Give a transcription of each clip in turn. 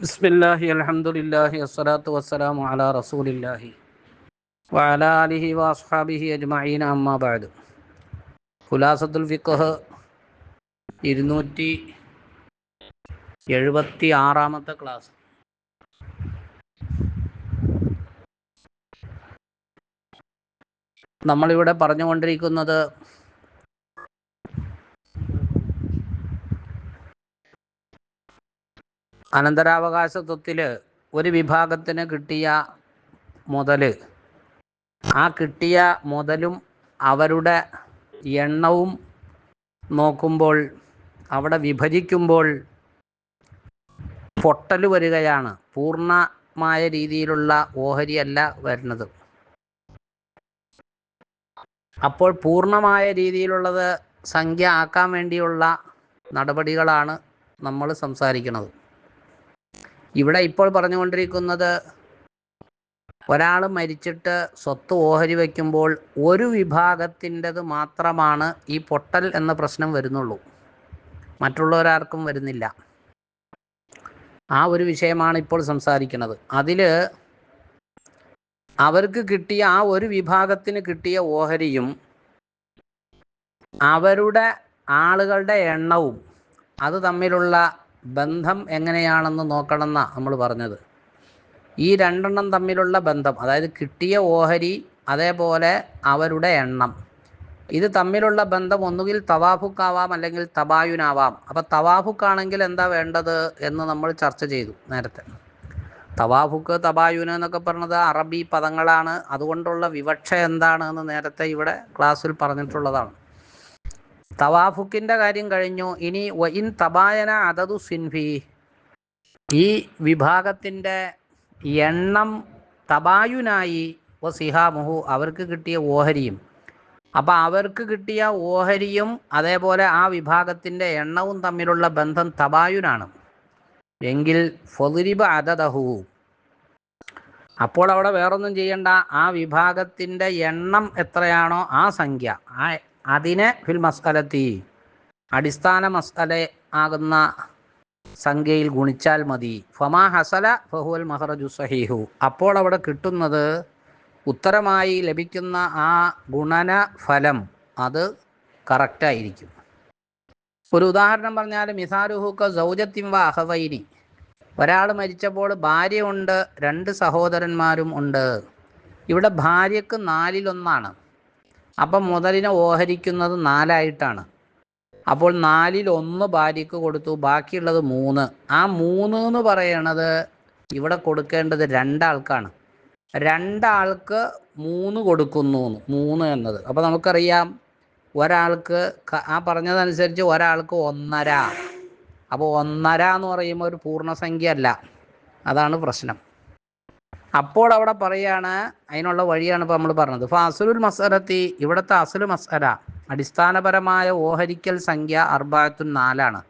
ബിസ്മില്ലാഹി അലഹമുല്ലാഹി അസ്സലാത്തു വസ്സലാമു അലാ റസൂലില്ലാഹി വഅലാ ആലിഹി വഅസ്ഹാബിഹി അജ്മഈൻ അമ്മാ ബഅദ്. ഖുലാസത്തുൽ ഫിഖ്ഹ് ഇരുന്നൂറ്റി എഴുപത്തി ആറാമത്തെ ക്ലാസ്. നമ്മളിവിടെ പറഞ്ഞുകൊണ്ടിരിക്കുന്നത് അനന്തരാവകാശ സ്വത്തിൽ ഒരു വിഭാഗത്തിന് കിട്ടിയ മുതൽ ആ കിട്ടിയ മുതലും അവരുടെ എണ്ണവും നോക്കുമ്പോൾ അവിടെ വിഭജിക്കുമ്പോൾ പൊട്ടൽ വരികയാണ്. പൂർണമായ രീതിയിലുള്ള ഓഹരിയല്ല വരുന്നത്. അപ്പോൾ പൂർണമായ രീതിയിലുള്ളത് സംഖ്യ ആക്കാൻ വേണ്ടിയുള്ള നടപടികളാണ് നമ്മൾ സംസാരിക്കുന്നത്. ഇവിടെ ഇപ്പോൾ പറഞ്ഞുകൊണ്ടിരിക്കുന്നത് ഒരാൾ മരിച്ചിട്ട് സ്വത്ത് ഓഹരി വയ്ക്കുമ്പോൾ ഒരു വിഭാഗത്തിന്റെത് മാത്രമാണ് ഈ പൊട്ടൽ എന്ന പ്രശ്നം വരുന്നുള്ളൂ. മറ്റുള്ളവരാർക്കും വരുന്നില്ല. ആ ഒരു വിഷയമാണ് ഇപ്പോൾ സംസാരിക്കുന്നത്. അതിൽ അവർക്ക് കിട്ടിയ ആ ഒരു വിഭാഗത്തിന് കിട്ടിയ ഓഹരിയും അവരുടെ ആളുകളുടെ എണ്ണവും അത് തമ്മിലുള്ള ബന്ധം എങ്ങനെയാണെന്ന് നോക്കണമെന്നാണ് നമ്മൾ പറഞ്ഞത്. ഈ രണ്ടെണ്ണം തമ്മിലുള്ള ബന്ധം അതായത് കിട്ടിയ ഓഹരി അതേപോലെ അവരുടെ എണ്ണം ഇത് തമ്മിലുള്ള ബന്ധം ഒന്നുകിൽ തവാഫുക്കാവാം അല്ലെങ്കിൽ തബായുനാവാം. അപ്പോൾ തവാഫുക്കാണെങ്കിൽ എന്താ വേണ്ടത് എന്ന് നമ്മൾ ചർച്ച ചെയ്തു നേരത്തെ. തവാഫുക്ക് തബായുന എന്നൊക്കെ പറഞ്ഞത് അറബി പദങ്ങളാണ്. അതുകൊണ്ടുള്ള വിവക്ഷ എന്താണ് എന്ന് നേരത്തെ ഇവിടെ ക്ലാസ്സിൽ പറഞ്ഞിട്ടുള്ളതാണ്. തവാഫുക്കിന്റെ കാര്യം കഴിഞ്ഞു. ഇനി ഇൻ തബായന അതതു സിൻഫി. ഈ വിഭാഗത്തിന്റെ എണ്ണം തബായുനായി വ സിഹാമുഹു അവർക്ക് കിട്ടിയ ഓഹരിയും. അപ്പോൾ അവർക്ക് കിട്ടിയ ഓഹരിയും അതേപോലെ ആ വിഭാഗത്തിന്റെ എണ്ണവും തമ്മിലുള്ള ബന്ധം തബായുനാണ്. എങ്കിൽ ഫൊതിരിബ് അതദഹു. അപ്പോൾ അവിടെ വേറൊന്നും ചെയ്യണ്ട. ആ വിഭാഗത്തിന്റെ എണ്ണം എത്രയാണോ ആ സംഖ്യ. ആ അതിനെ ഫിൽ മസ്കലത്തി അടിസ്ഥാന മസ്കല ആകുന്ന സംഖ്യയിൽ ഗുണിച്ചാൽ മതി. ഫമാ ഹസല ഫഹുൽ മഹറജു സഹീഹു. അപ്പോൾ അവിടെ കിട്ടുന്നത് ഉത്തരമായി ലഭിക്കുന്ന ആ ഗുണന ഫലം അത് കറക്റ്റായിരിക്കും ഒരു ഉദാഹരണം പറഞ്ഞാൽ മിസാരുഹുക്ക സൗജത്തിം വ അഹവൈനി. ഒരാൾ മരിച്ചപ്പോൾ ഭാര്യ ഉണ്ട് രണ്ട് സഹോദരന്മാരും ഉണ്ട്. ഇവിടെ ഭാര്യക്ക് നാലിലൊന്നാണ്. അപ്പം മുതലിനെ ഓഹരിക്കുന്നത് നാലായിട്ടാണ്. അപ്പോൾ നാലിൽ ഒന്ന് ഭാര്യക്ക് കൊടുത്തു ബാക്കിയുള്ളത് മൂന്ന്. ആ മൂന്ന് എന്ന് പറയണത് ഇവിടെ കൊടുക്കേണ്ടത് രണ്ടാൾക്കാണ്. രണ്ടാൾക്ക് മൂന്ന് കൊടുക്കുന്നു മൂന്ന് എന്നത്. അപ്പോൾ നമുക്കറിയാം ഒരാൾക്ക് ആ പറഞ്ഞതനുസരിച്ച് ഒരാൾക്ക് ഒന്നര. അപ്പോൾ ഒന്നര എന്ന് പറയുമ്പോൾ ഒരു പൂർണസംഖ്യ അല്ല അതാണ് പ്രശ്നം. അപ്പോൾ അവിടെ പറയാണ് അതിനുള്ള വഴിയാണ് ഇപ്പോൾ നമ്മൾ പറഞ്ഞത്. അപ്പോൾ അസുലുൽ മസലത്തി ഇവിടുത്തെ അസുൽ മസല അടിസ്ഥാനപരമായ ഓഹരിക്കൽ സംഖ്യ അർബായത്തുൻ നാലാണ്.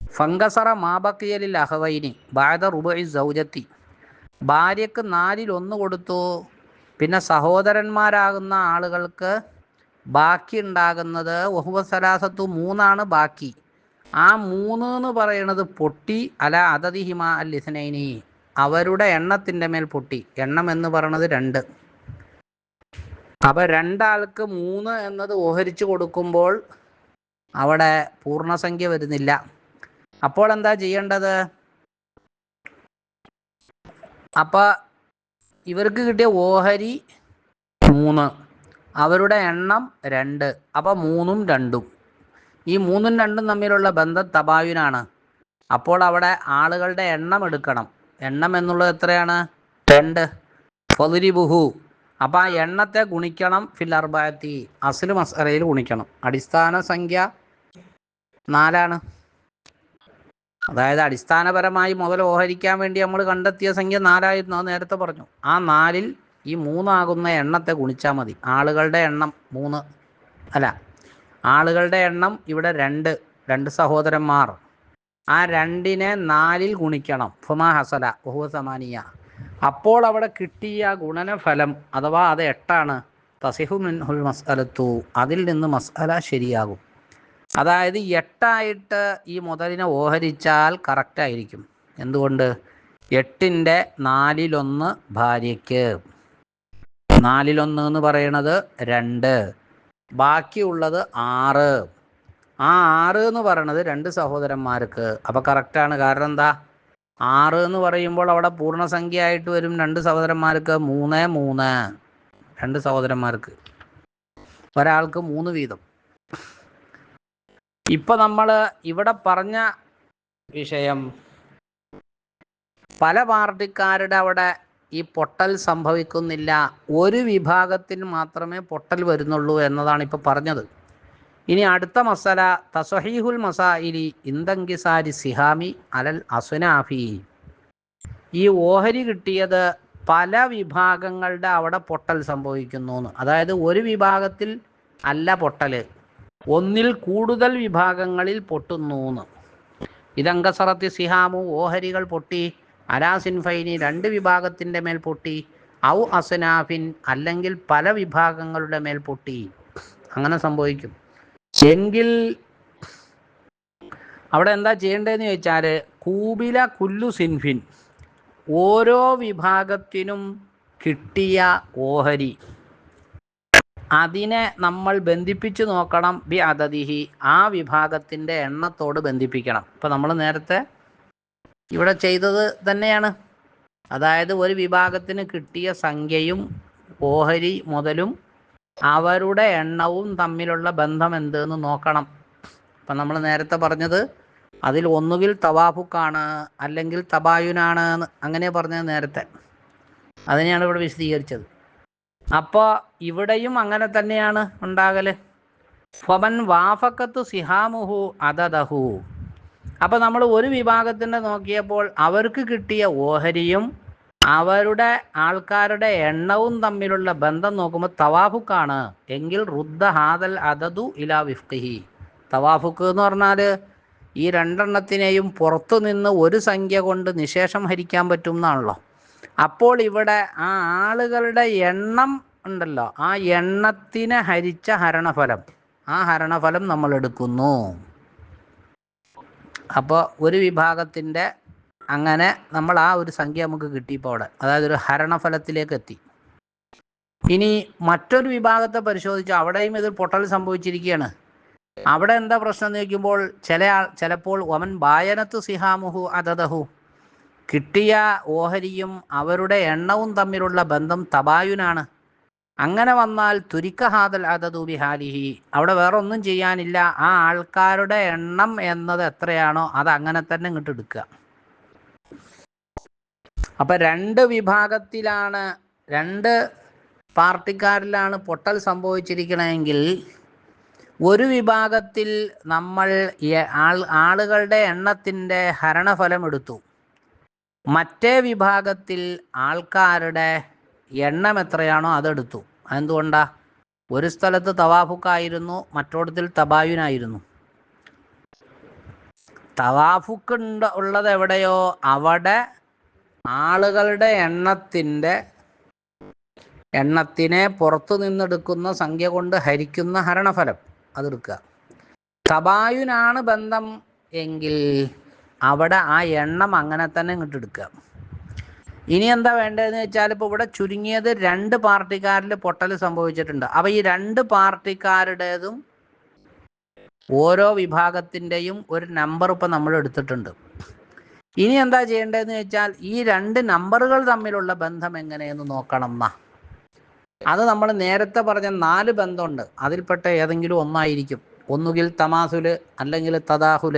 ഫങ്കസറ മാബക്കിയലിൽ അഹവൈനി ബാദ റുബൈ സൗജത്തി. ഭാര്യക്ക് നാലിൽ ഒന്ന് കൊടുത്തു. പിന്നെ സഹോദരന്മാരാകുന്ന ആളുകൾക്ക് ബാക്കി ഉണ്ടാകുന്നത് ഒഹുബ സലാസത്തു മൂന്നാണ് ബാക്കി. ആ മൂന്ന് എന്ന് പറയുന്നത് പൊട്ടി അല അതതിഹിമ അൽ ഇസ്നൈനി. അവരുടെ എണ്ണത്തിന്റെ മേൽ പൊട്ടി. എണ്ണം എന്ന് പറയുന്നത് രണ്ട്. അപ്പൊ രണ്ടാൾക്ക് മൂന്ന് എന്നത് ഓഹരിച്ചു കൊടുക്കുമ്പോൾ അവിടെ പൂർണസംഖ്യ വരുന്നില്ല. അപ്പോൾ എന്താ ചെയ്യേണ്ടത്? അപ്പോൾ ഇവർക്ക് കിട്ടിയ ഓഹരി മൂന്ന്. അവരുടെ എണ്ണം രണ്ട്. അപ്പോൾ മൂന്നും രണ്ടും. ഈ മൂന്നും രണ്ടും തമ്മിലുള്ള ബന്ധം തബായുനാണ് അപ്പോൾ അവിടെ ആളുകളുടെ എണ്ണം എടുക്കണം. എണ്ണം എന്നുള്ളത് എത്രയാണ്? രണ്ട്. ഫതിരിബുഹു അപ്പം ആ എണ്ണത്തെ ഗുണിക്കണം ഫിൽ അർബായത്തി. അസിൽ മസലയിൽ ഗുണിക്കണം. അടിസ്ഥാന സംഖ്യ നാലാണ്. അതായത് അടിസ്ഥാനപരമായി മുതൽ ഓഹരിക്കാൻ വേണ്ടി നമ്മൾ കണ്ടെത്തിയ സംഖ്യ നാലായിരുന്നു. അത് നേരത്തെ പറഞ്ഞു. ആ നാലിൽ ഈ മൂന്നാകുന്ന എണ്ണത്തെ ഗുണിച്ചാൽ മതി. ആളുകളുടെ എണ്ണം മൂന്ന്. അല്ല ആളുകളുടെ എണ്ണം ഇവിടെ രണ്ട്. രണ്ട് സഹോദരന്മാർ. ആ രണ്ടിനെ നാലിൽ ഗുണിക്കണം. ഫുമാ ഹസല ബഹു സമാനിയ. അപ്പോൾ അവിടെ കിട്ടിയ ഗുണനഫലം അഥവാ അത് എട്ടാണ്. തസിഹു മിൻഹുൽ മസ്അലത്തു അതിൽ നിന്ന് മസ്അല ശരിയാകും. അതായത് എട്ടായിട്ട് ഈ മുതലിനെ ഓഹരിച്ചാൽ കറക്റ്റായിരിക്കും എന്തുകൊണ്ട്? എട്ടിന്റെ നാലിലൊന്ന് ഭാര്യയ്ക്ക്. നാലിലൊന്ന് എന്ന് പറയണത് രണ്ട്. ബാക്കിയുള്ളത് ആറ്. ആ ആറ് എന്ന് പറയണത് രണ്ട് സഹോദരന്മാർക്ക്. അപ്പോൾ കറക്റ്റാണ് കാരണം എന്താ? ആറ് എന്ന് പറയുമ്പോൾ അവിടെ പൂർണസംഖ്യ ആയിട്ട് വരും രണ്ട് സഹോദരന്മാർക്ക് മൂന്ന് മൂന്ന്. രണ്ട് സഹോദരന്മാർക്ക്. ഒരാൾക്ക് മൂന്ന് വീതം. ഇപ്പൊ നമ്മൾ ഇവിടെ പറഞ്ഞ വിഷയം പല പാർട്ടിക്കാരുടെ അവിടെ ഈ പൊട്ടൽ സംഭവിക്കുന്നില്ല. ഒരു വിഭാഗത്തിൽ മാത്രമേ പൊട്ടൽ വരുന്നുള്ളൂ എന്നതാണ് ഇപ്പോൾ പറഞ്ഞത്. ഇനി അടുത്ത മസല തസഹീഹുൽ മസായിലി ഇന്ദങ്കിസാരി സിഹാമി അലൽ അസുനാഫി ഈ ഓഹരി കിട്ടിയത് പല വിഭാഗങ്ങളുടെ അവിടെ പൊട്ടൽ സംഭവിക്കുന്നു അതായത് ഒരു വിഭാഗത്തിൽ അല്ല പൊട്ടൽ ഒന്നിൽ കൂടുതൽ വിഭാഗങ്ങളിൽ പൊട്ടുന്നു ഇതങ്കസറത്തി സിഹാമു ഓഹരികൾ പൊട്ടി അലാസിൻഫൈനി രണ്ട് വിഭാഗത്തിന്റെ മേൽ പൊട്ടി ഔ അസനാഫിൻ അല്ലെങ്കിൽ പല വിഭാഗങ്ങളുടെ മേൽ പൊട്ടി. അങ്ങനെ സംഭവിക്കും. എങ്കിൽ അവിടെ എന്താ ചെയ്യേണ്ടതെന്ന് ചോദിച്ചാൽ കൂബില കുല്ലു സിൻഫിൻ. ഓരോ വിഭാഗത്തിനും കിട്ടിയ ഓഹരി. അതിനെ നമ്മൾ ബന്ധിപ്പിച്ച് നോക്കണം. ബി അതതിഹി. ആ വിഭാഗത്തിന്റെ എണ്ണത്തോട് ബന്ധിപ്പിക്കണം. ഇപ്പം നമ്മൾ നേരത്തെ ഇവിടെ ചെയ്തത് തന്നെയാണ്. അതായത് ഒരു വിഭാഗത്തിന് കിട്ടിയ സംഖ്യയും ഓഹരി മുതലും അവരുടെ എണ്ണവും തമ്മിലുള്ള ബന്ധം എന്തെന്ന് നോക്കണം. അപ്പം നമ്മൾ നേരത്തെ പറഞ്ഞത് അതിൽ ഒന്നുകിൽ തവാഫുക്കാണ് അല്ലെങ്കിൽ തബായുനാണ് അങ്ങനെ പറഞ്ഞത് നേരത്തെ. അതിനെയാണ് ഇവിടെ വിശദീകരിച്ചത്. അപ്പോൾ ഇവിടെയും അങ്ങനെ തന്നെയാണ് ഉണ്ടാകൽ. ഫമൻ വാഫക്കത്ത് സിഹാമുഹു അതദഹു. അപ്പോൾ നമ്മൾ ഒരു വിഭാഗത്തിന്റെ നോക്കിയപ്പോൾ അവർക്ക് കിട്ടിയ ഓഹരിയും അവരുടെ ആൾക്കാരുടെ എണ്ണവും തമ്മിലുള്ള ബന്ധം നോക്കുമ്പോൾ തവാഫുക്കാണ്. എങ്കിൽ റുദ്ദ ഹാദൽ അദദു ഇലാ വിഫ്ഖിഹി. തവാഫുക്ക് എന്ന് പറഞ്ഞാൽ ഈ രണ്ടെണ്ണത്തിനെയും പുറത്തു നിന്ന് ഒരു സംഖ്യ കൊണ്ട് നിശേഷം ഹരിക്കാൻ പറ്റും എന്നാണല്ലോ. അപ്പോൾ ഇവിടെ ആ ആളുകളുടെ എണ്ണം ഉണ്ടല്ലോ. ആ എണ്ണത്തിനെ ഹരിച്ച ഹരണഫലം. ആ ഹരണഫലം നമ്മൾ എടുക്കുന്നു. അപ്പോൾ ഒരു വിഭാഗത്തിന്റെ അങ്ങനെ നമ്മൾ ആ ഒരു സംഖ്യ നമുക്ക് കിട്ടിയപ്പോൾ അവിടെ അതായത് ഒരു ഹരണഫലത്തിലേക്ക് എത്തി ഇനി മറ്റൊരു വിഭാഗത്തെ പരിശോധിച്ച് അവിടെയും ഇത് പൊട്ടൽ സംഭവിച്ചിരിക്കുകയാണ്. അവിടെ എന്താ പ്രശ്നം എന്ന് ചോദിക്കുമ്പോൾ ചില ചിലപ്പോൾ ഒമൻ ബായനത്ത് സിഹാമുഹു അതഹു കിട്ടിയ ഓഹരിയും അവരുടെ എണ്ണവും തമ്മിലുള്ള ബന്ധം തബായുനാണ്. അങ്ങനെ വന്നാൽ തുരിക്ക ഹാദൽ അതതു ബിഹാലിഹി. അവിടെ വേറെ ഒന്നും ചെയ്യാനില്ല. ആ ആൾക്കാരുടെ എണ്ണം എന്നത് എത്രയാണോ അത് അങ്ങനെ തന്നെ ഇങ്ങോട്ട് എടുക്കുക. അപ്പൊ രണ്ട് വിഭാഗത്തിലാണ് രണ്ട് പാർട്ടിക്കാരിലാണ് പൊട്ടൽ സംഭവിച്ചിരിക്കണമെങ്കിൽ ഒരു വിഭാഗത്തിൽ നമ്മൾ ആളുകളുടെ എണ്ണത്തിന്റെ ഹരണഫലം എടുത്തു മറ്റേ വിഭാഗത്തിൽ ആൾക്കാരുടെ എണ്ണം എത്രയാണോ അതെടുത്തു. അതെന്തുകൊണ്ടാ? ഒരു സ്ഥലത്ത് തവാഫുക്കായിരുന്നു മറ്റോടത്തിൽ തബായുനായിരുന്നു തവാഫുക്ക് ഉള്ളത് എവിടെയോ അവിടെ ആളുകളുടെ എണ്ണത്തിന്റെ എണ്ണത്തിനെ പുറത്തു നിന്നെടുക്കുന്ന സംഖ്യ കൊണ്ട് ഹരിക്കുന്ന ഹരണഫലം അതെടുക്കുക. തബായുനാണ് ബന്ധം എങ്കിൽ അവിടെ ആ എണ്ണം അങ്ങനെ തന്നെ ഇങ്ങോട്ട് എടുക്കുക. ഇനി എന്താ വേണ്ടതെന്ന് വെച്ചാൽ ഇപ്പോൾ ഇവിടെ ചുരുങ്ങിയത് രണ്ട് പാർട്ടിക്കാരിൽ പൊട്ടൽ സംഭവിച്ചിട്ടുണ്ട്. അപ്പോൾ ഈ രണ്ട് പാർട്ടിക്കാരുടേതും ഓരോ വിഭാഗത്തിന്റെയും ഒരു നമ്പർ ഇപ്പം നമ്മൾ എടുത്തിട്ടുണ്ട്. ഇനി എന്താ ചെയ്യേണ്ടതെന്ന് വെച്ചാൽ ഈ രണ്ട് നമ്പറുകൾ തമ്മിലുള്ള ബന്ധം എങ്ങനെയെന്ന് നോക്കണം എന്നാ അത് നമ്മൾ നേരത്തെ പറഞ്ഞ നാല് ബന്ധമുണ്ട്. അതിൽപ്പെട്ട ഏതെങ്കിലും ഒന്നായിരിക്കും. ഒന്നുകിൽ തമാസുൽ അല്ലെങ്കിൽ തദാഹുൽ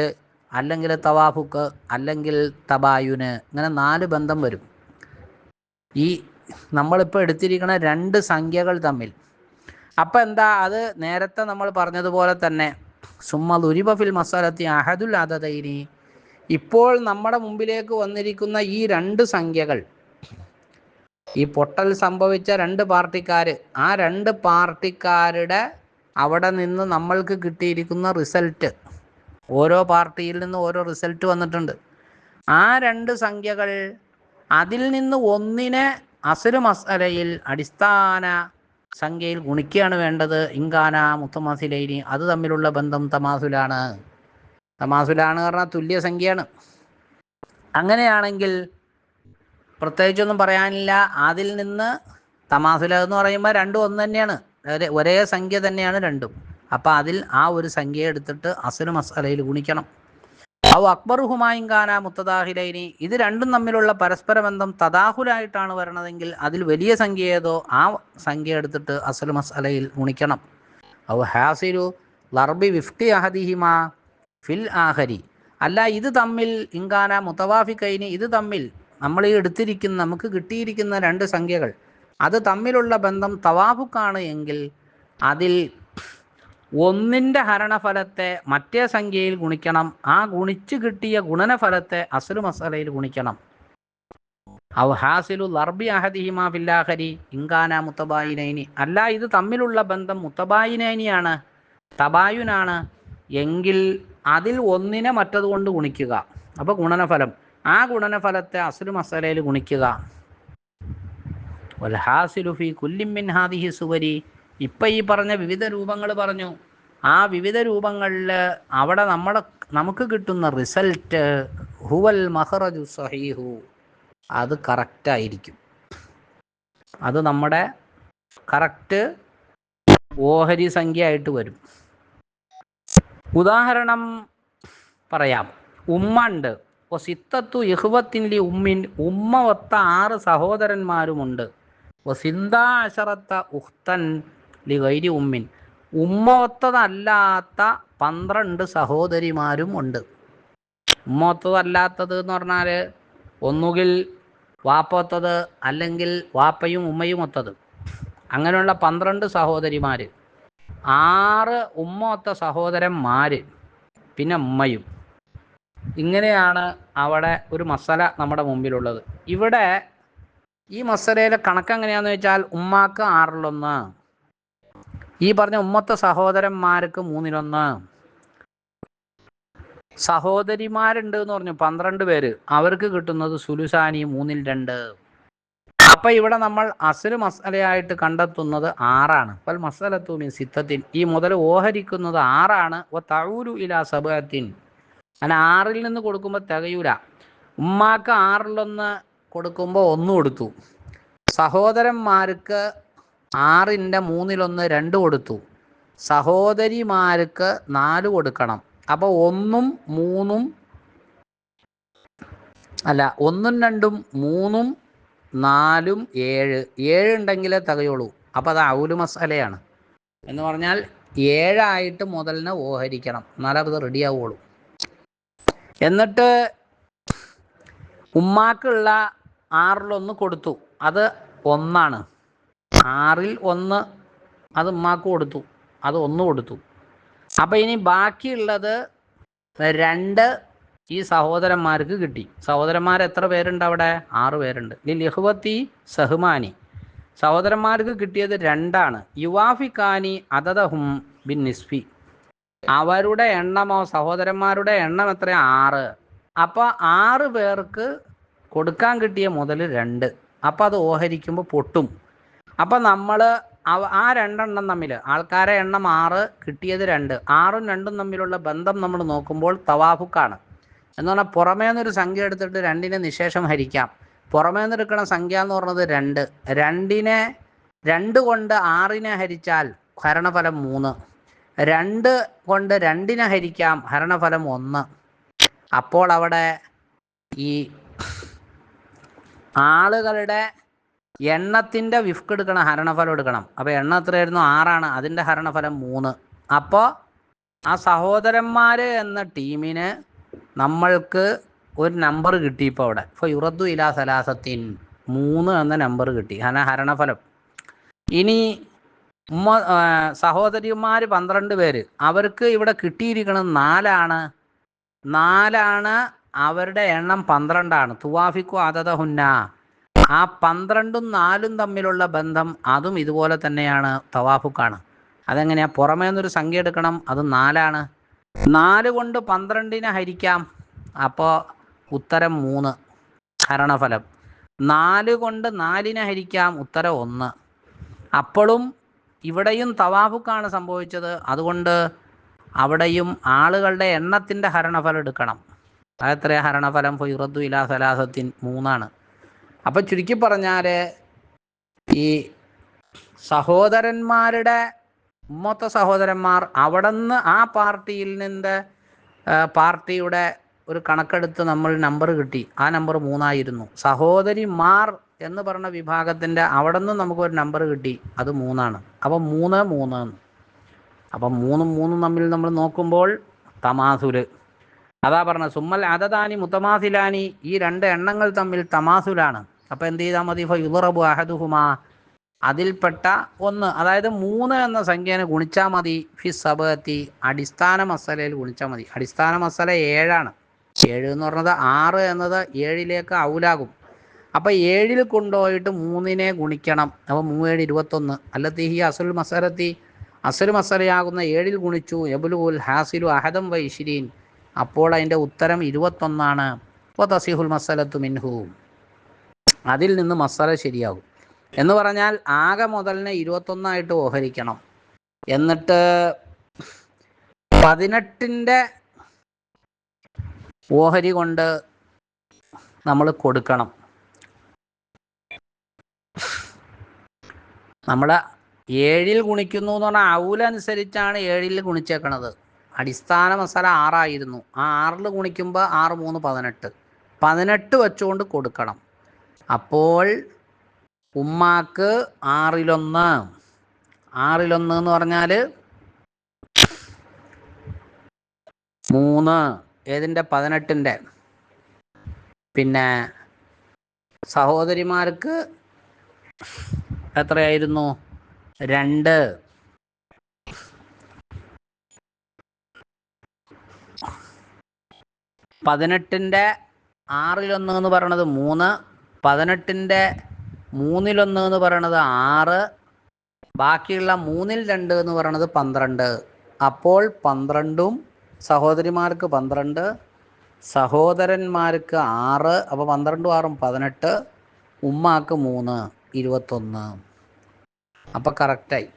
അല്ലെങ്കിൽ തവാഫുക്ക് അല്ലെങ്കിൽ തബായുന്. ഇങ്ങനെ നാല് ബന്ധം വരും. ഈ നമ്മളിപ്പോൾ എടുത്തിരിക്കുന്ന രണ്ട് സംഖ്യകൾ തമ്മിൽ. അപ്പം എന്താ? അത് നേരത്തെ നമ്മൾ പറഞ്ഞതുപോലെ തന്നെ സുമ്മ ദുരിബഫിൽ മസാലത്തി അഹദുൽ അതതൈനി ഇപ്പോൾ നമ്മുടെ മുമ്പിലേക്ക് വന്നിരിക്കുന്ന ഈ രണ്ട് സംഖ്യകൾ ഈ പൊട്ടൽ സംഭവിച്ച രണ്ട് പാർട്ടിക്കാർ ആ രണ്ട് പാർട്ടിക്കാരുടെ അവിടെ നിന്ന് നമ്മൾക്ക് കിട്ടിയിരിക്കുന്ന റിസൾട്ട് ഓരോ പാർട്ടിയിൽ നിന്ന് ഓരോ റിസൾട്ട് വന്നിട്ടുണ്ട്. ആ രണ്ട് സംഖ്യകൾ അതിൽ നിന്ന് ഒന്നിനെ അസുര മസലയിൽ അടിസ്ഥാന സംഖ്യയിൽ ഗുണിക്കുകയാണ് വേണ്ടത്. ഇങ്കാന മുത്തമാസിലൈനി അത് തമ്മിലുള്ള ബന്ധം തമാസുലാണ്. തമാസുലാണ് പറഞ്ഞാൽ തുല്യ സംഖ്യയാണ്. അങ്ങനെയാണെങ്കിൽ പ്രത്യേകിച്ചൊന്നും പറയാനില്ല. അതിൽ നിന്ന് തമാസുല എന്ന് പറയുമ്പോൾ രണ്ടും ഒന്ന് തന്നെയാണ്. ഒരേ സംഖ്യ തന്നെയാണ് രണ്ടും. അപ്പോൾ അതിൽ ആ ഒരു സംഖ്യ എടുത്തിട്ട് അസുൽ അസലയിൽ ഗുണിക്കണം. ഔ അക്ബറുഹുമായും ഖാന മുത്തദാഹിലൈനി. ഇത് രണ്ടും തമ്മിലുള്ള പരസ്പര ബന്ധം തദാഹുലായിട്ടാണ് വരണതെങ്കിൽ അതിൽ വലിയ സംഖ്യ ഏതോ ആ സംഖ്യ എടുത്തിട്ട് അസൽ മസലയിൽ ഗുണിക്കണം. ഔ ഹാസിരു ലർബി വിഫ്തി അഹദിഹിമ ഫിൽ ആഹരി. അല്ല ഇത് തമ്മിൽ ഇങ്കാന മുത്തവാഫിക്കൈനി ഇത് തമ്മിൽ നമ്മൾ ഈ എടുത്തിരിക്കുന്ന നമുക്ക് കിട്ടിയിരിക്കുന്ന രണ്ട് സംഖ്യകൾ. അത് തമ്മിലുള്ള ബന്ധം തവാഫുക്കാണ് എങ്കിൽ അതിൽ ഒന്നിന്റെ ഹരണഫലത്തെ മറ്റേ സംഖ്യയിൽ ഗുണിക്കണം ആ ഗുണിച്ച് കിട്ടിയ ഗുണനഫലത്തെ അസുലു മസലയിൽ ഗുണിക്കണം. ഔ ഹാസിലു ലർബി അഹദിഹിമാ ഫില്ലാഹരി ഇങ്കാന മുത്തബായിനൈനി അല്ല ഇത് തമ്മിലുള്ള ബന്ധം മുത്തബായിനൈനിയാണ് തബായുനാണ്. എങ്കിൽ അതിൽ ഒന്നിനെ മറ്റത് കൊണ്ട് ഗുണിക്കുക. അപ്പോൾ ഗുണനഫലം. ആ ഗുണനഫലത്തെ അസുലു മസലയിൽ ഗുണിക്കുക. വൽഹാസിലു ഫി കുല്ലിമിൻ ഹാദിഹി സുവരി. ഇപ്പം ഈ പറഞ്ഞ വിവിധ രൂപങ്ങൾ പറഞ്ഞു. ആ വിവിധ രൂപങ്ങളിൽ അവിടെ നമ്മളെ നമുക്ക് കിട്ടുന്ന റിസൾട്ട് ഹുവൽ മഹറജു സഹീഹു. അത് കറക്റ്റായിരിക്കും അത് നമ്മുടെ കറക്റ്റ് ഓഹരി സംഖ്യ ആയിട്ട് വരും. ഉദാഹരണം പറയാം. ഉമ്മ ഉണ്ട് ഓ സിത്തത്തു യഹുവത്തിന്റെ ഉമ്മിൻ ഉമ്മ ഒത്ത ആറ് സഹോദരന്മാരുമുണ്ട്. ഓ സിന്താശറത്ത ഉഹ്തൻ ലി ഗൈരി ഉമ്മിൻ. ഉമ്മ ഒത്തതല്ലാത്ത പന്ത്രണ്ട് സഹോദരിമാരും ഉണ്ട് ഉമ്മ ഒത്തതല്ലാത്തത് എന്ന് പറഞ്ഞാൽ ഒന്നുകിൽ വാപ്പ ഒത്തത് അല്ലെങ്കിൽ വാപ്പയും ഉമ്മയും ഒത്തത്. അങ്ങനെയുള്ള പന്ത്രണ്ട് സഹോദരിമാർ ആറ് ഉമ്മത്ത സഹോദരന്മാർ പിന്നെ ഉമ്മയും. ഇങ്ങനെയാണ് അവിടെ ഒരു മസാല നമ്മുടെ മുമ്പിലുള്ളത്. ഇവിടെ ഈ മസാലയിലെ കണക്ക് എങ്ങനെയാണെന്ന് വെച്ചാൽ ഉമ്മാക്ക് ആറിലൊന്ന് ഈ പറഞ്ഞ ഉമ്മത്ത സഹോദരന്മാർക്ക് മൂന്നിലൊന്ന്. സഹോദരിമാരുണ്ട് എന്ന് പറഞ്ഞു പന്ത്രണ്ട് പേര്. അവർക്ക് കിട്ടുന്നത് സുലുസാനി മൂന്നിൽ രണ്ട്. അപ്പൊ ഇവിടെ നമ്മൾ അസൽ മസലയായിട്ട് കണ്ടെത്തുന്നത് ആറാണ്. പൽ മസാലത്തുമി സിത്തത്തിൻ. ഈ മുതൽ ഓഹരിക്കുന്നത് ആറാണ്. ഒ തഴൂരു ഇല സബത്തിൻ അങ്ങനെ ആറിൽ നിന്ന് കൊടുക്കുമ്പോൾ തികയൂല. ഉമ്മാക്ക് ആറിലൊന്ന് കൊടുക്കുമ്പോൾ ഒന്ന് കൊടുത്തു. സഹോദരന്മാർക്ക് ആറിന്റെ മൂന്നിലൊന്ന് രണ്ട് കൊടുത്തു. സഹോദരിമാർക്ക് നാല് കൊടുക്കണം. അപ്പോൾ ഒന്നും മൂന്നും അല്ല ഒന്നും രണ്ടും മൂന്നും നാലും ഏഴ്. ഏഴ് ഉണ്ടെങ്കിലേ തകയുള്ളൂ. അപ്പോൾ അത് ഔലു മസാലയാണ്. എന്ന് പറഞ്ഞാൽ ഏഴായിട്ട് മുതലിനെ ഓഹരിക്കണം. എന്നാലേ അത് റെഡിയാവുള്ളൂ എന്നിട്ട് ഉമ്മാക്കുള്ള ആറിലൊന്ന് കൊടുത്തു. അത് ഒന്നാണ്. ആറിൽ ഒന്ന് അത് ഉമ്മാക്ക് കൊടുത്തു. അത് ഒന്ന് കൊടുത്തു. അപ്പം ഇനി ബാക്കിയുള്ളത് രണ്ട് ഈ സഹോദരന്മാർക്ക് കിട്ടി. സഹോദരന്മാർ എത്ര പേരുണ്ട് അവിടെ? ആറ് പേരുണ്ട്. ലിഹുവത്തി സഹ്മാനി. സഹോദരന്മാർക്ക് കിട്ടിയത് രണ്ടാണ്. യുവാഫിക്കാനി അതതഹും ബിൻ നിസ്ഫി. അവരുടെ എണ്ണമോ സഹോദരന്മാരുടെ എണ്ണം എത്ര ആറ്. അപ്പോൾ ആറ് പേർക്ക് കൊടുക്കാൻ കിട്ടിയ മുതൽ രണ്ട്. അപ്പോൾ അത് ഓഹരിക്കുമ്പോൾ പൊട്ടും. അപ്പോൾ നമ്മൾ ആ രണ്ടെണ്ണം തമ്മിൽ ആൾക്കാരെ എണ്ണം ആറ് കിട്ടിയത് രണ്ട്. ആറും രണ്ടും തമ്മിലുള്ള ബന്ധം നമ്മൾ നോക്കുമ്പോൾ തവാഫുക്കാണ് എന്ന് പറഞ്ഞാൽ പുറമേ നിന്നൊരു സംഖ്യ എടുത്തിട്ട് രണ്ടിനെ നിശേഷം ഹരിക്കാം പുറമേ നിന്ന് എടുക്കുന്ന സംഖ്യ എന്ന് പറഞ്ഞത് രണ്ട്. രണ്ടിനെ രണ്ട് കൊണ്ട് ആറിനെ ഹരിച്ചാൽ ഹരണഫലം മൂന്ന്. രണ്ട് കൊണ്ട് രണ്ടിനെ ഹരിക്കാം ഹരണഫലം ഒന്ന്. അപ്പോൾ അവിടെ ഈ ആളുകളുടെ എണ്ണത്തിന്റെ വിഫ്ക്ക് എടുക്കണം ഹരണഫലം എടുക്കണം. അപ്പോൾ എണ്ണം എത്രയായിരുന്നു? ആറാണ്. അതിന്റെ ഹരണഫലം മൂന്ന്. അപ്പോൾ ആ സഹോദരന്മാർ എന്ന ടീമിന് നമ്മൾക്ക് ഒരു നമ്പർ കിട്ടി ഇപ്പോൾ അവിടെ. ഇപ്പോൾ യുറദ്ദു ഇലാ സലാസത്തിൻ. മൂന്ന് എന്ന നമ്പർ കിട്ടി. ഹന ഹരണഫലം. ഇനി ഉമ്മ സഹോദരിമാർ പന്ത്രണ്ട് പേര്. അവർക്ക് ഇവിടെ കിട്ടിയിരിക്കുന്നത് നാലാണ്. നാലാണ് അവരുടെ എണ്ണം പന്ത്രണ്ടാണ്. തുവാഫിക്കു അതത ഹുന്ന ആ പന്ത്രണ്ടും നാലും തമ്മിലുള്ള ബന്ധം അതും ഇതുപോലെ തന്നെയാണ് തവാഫുക്കാണ്. അതെങ്ങനെയാ? പുറമേ നിന്നൊരു സംഖ്യ എടുക്കണം അത് നാലാണ്. നാല് കൊണ്ട് പന്ത്രണ്ടിനെ ഹരിക്കാം. അപ്പോൾ ഉത്തരം മൂന്ന്. ഹരണഫലം. നാല് കൊണ്ട് നാലിനെ ഹരിക്കാം ഉത്തരം ഒന്ന്. അപ്പോഴും ഇവിടെയും തവാഫുക്കാണ് സംഭവിച്ചത്. അതുകൊണ്ട് അവിടെയും ആളുകളുടെ എണ്ണത്തിന്റെ ഹരണഫലം എടുക്കണം. അതെത്ര ഹരണഫലം ഫൈറദ്ദു ഇലാ സലാസത്തിൻ മൂന്നാണ്. അപ്പം ചുരുക്കി പറഞ്ഞാൽ ഈ സഹോദരന്മാരുടെ ഉമ്മത്ത സഹോദരന്മാർ അവിടെ നിന്ന് ആ പാർട്ടിയിൽ നിന്ന് പാർട്ടിയുടെ ഒരു കണക്കെടുത്ത് നമ്മൾ നമ്പർ കിട്ടി. ആ നമ്പർ മൂന്നായിരുന്നു. സഹോദരിമാർ എന്ന് പറഞ്ഞ വിഭാഗത്തിന്റെ അവിടെ നിന്ന് നമുക്കൊരു നമ്പർ കിട്ടി. അത് മൂന്നാണ്. അപ്പം മൂന്ന് മൂന്ന്. അപ്പം മൂന്നും മൂന്നും തമ്മിൽ നമ്മൾ നോക്കുമ്പോൾ തമാസുൽ. അതാ പറഞ്ഞ സുമ്മൽ അതദാനി മുത്തമാസിലാനി ഈ രണ്ട് എണ്ണങ്ങൾ തമ്മിൽ തമാസുലാണ്. അപ്പം എന്ത് ചെയ്താൽ മതി? ഫുറബു അഹദുഹുമാ അതിൽപ്പെട്ട ഒന്ന് അതായത് മൂന്ന് എന്ന സംഖ്യേനെ ഗുണിച്ചാൽ മതി. ഫി സബത്തി അടിസ്ഥാന മസലയിൽ ഗുണിച്ചാൽ മതി. അടിസ്ഥാന മസല ഏഴാണ്. ഏഴ് എന്ന് പറഞ്ഞത് ആറ് എന്നത് ഏഴിലേക്ക് ഔലാകും. അപ്പോൾ ഏഴിൽ കൊണ്ടുപോയിട്ട് മൂന്നിനെ ഗുണിക്കണം. അപ്പോൾ മൂവേഴ് ഇരുപത്തൊന്ന്. അല്ലത്തി ഹി അസുൽ മസലത്തി അസുൽ മസലയാകുന്ന ഏഴിൽ ഗുണിച്ചു. എബുലുൽ ഹാസിലു അഹദം വൈഷിരീൻ അപ്പോൾ അതിന്റെ ഉത്തരം ഇരുപത്തൊന്നാണ്. ഇപ്പോൾ തസീഹുൽ മസലത്തു മിൻഹു. അതിൽ നിന്ന് മസല ശരിയാകും. എന്ന് പറഞ്ഞാൽ ആകെ മുതലിനെ ഇരുപത്തൊന്നായിട്ട് ഓഹരിക്കണം. എന്നിട്ട് പതിനെട്ടിന്റെ ഓഹരി കൊണ്ട് നമ്മൾ കൊടുക്കണം. നമ്മുടെ ഏഴിൽ ഗുണിക്കുന്നു എന്ന് പറഞ്ഞാൽ ഔലനുസരിച്ചാണ് ഏഴിൽ ഗുണിച്ചേക്കണത്. അടിസ്ഥാന മസാല ആറായിരുന്നു. ആ ആറിൽ ഗുണിക്കുമ്പോൾ ആറ് മൂന്ന് പതിനെട്ട്. പതിനെട്ട് വെച്ചുകൊണ്ട് കൊടുക്കണം. അപ്പോൾ ഉമ്മാക്ക് ആറിലൊന്ന്. ആറിലൊന്ന് എന്ന് പറഞ്ഞാൽ മൂന്ന് ഏതിന്റെ? പതിനെട്ടിന്റെ. പിന്നെ സഹോദരിമാർക്ക് എത്രയായിരുന്നു? രണ്ട്. പതിനെട്ടിന്റെ ആറിലൊന്ന് എന്ന് പറയണത് മൂന്ന് പതിനെട്ടിന്റെ മൂന്നിലൊന്ന് എന്ന് പറയണത് ആറ് ബാക്കിയുള്ള മൂന്നിൽ രണ്ട് എന്ന് പറയണത് പന്ത്രണ്ട്. അപ്പോൾ പന്ത്രണ്ടും സഹോദരിമാർക്ക് പന്ത്രണ്ട് സഹോദരന്മാർക്ക് ആറ് അപ്പോൾ പന്ത്രണ്ടും ആറും പതിനെട്ട് ഉമ്മാക്ക് മൂന്ന് ഇരുപത്തൊന്ന്. അപ്പോൾ കറക്റ്റായി